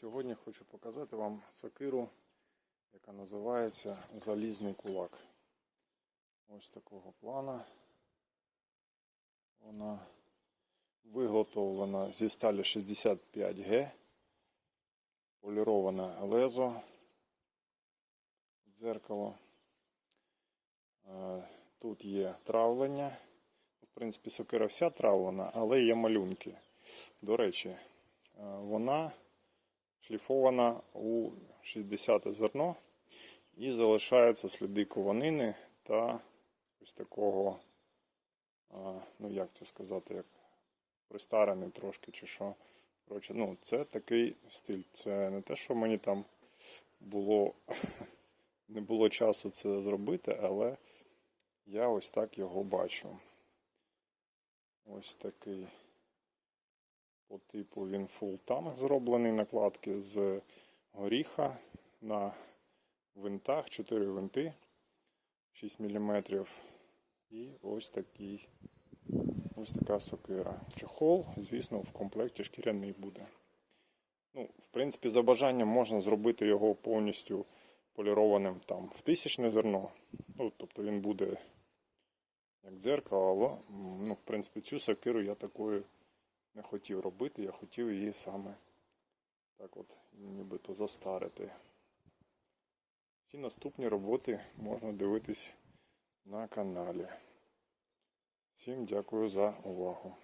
Сьогодні хочу показати вам сокиру, яка називається Залізний кулак. Ось такого плана. Вона виготовлена зі сталі 65Г, поліроване лезо, дзеркало. Е, Тут є травлення. В принципі, сокира вся травлена, але є малюнки. До речі, е, вона шліфована у 60 зерно і залишаються сліди кованини та ось такого, ну як це сказати, як пристарений трошки чи що. Коротше, ну, це такий стиль. Це не те, що мені там було не було часу це зробити, але я ось так його бачу. Ось такий по типу він full танк зроблений накладки з горіха на винтах, 4 винти 6 мм. І ось такий ось така сокира. Чохол, звісно, в комплекті шкіряний буде. Ну, в принципі, за бажанням можна зробити його повністю полірованим там в тисячне зерно. Ну, тобто він буде як дзеркало, але ну, в принципі цю сокиру я такою не хотів робити, я хотів її саме так от нібито застарити. Всі наступні роботи можна дивитись на каналі. Всім дякую за увагу.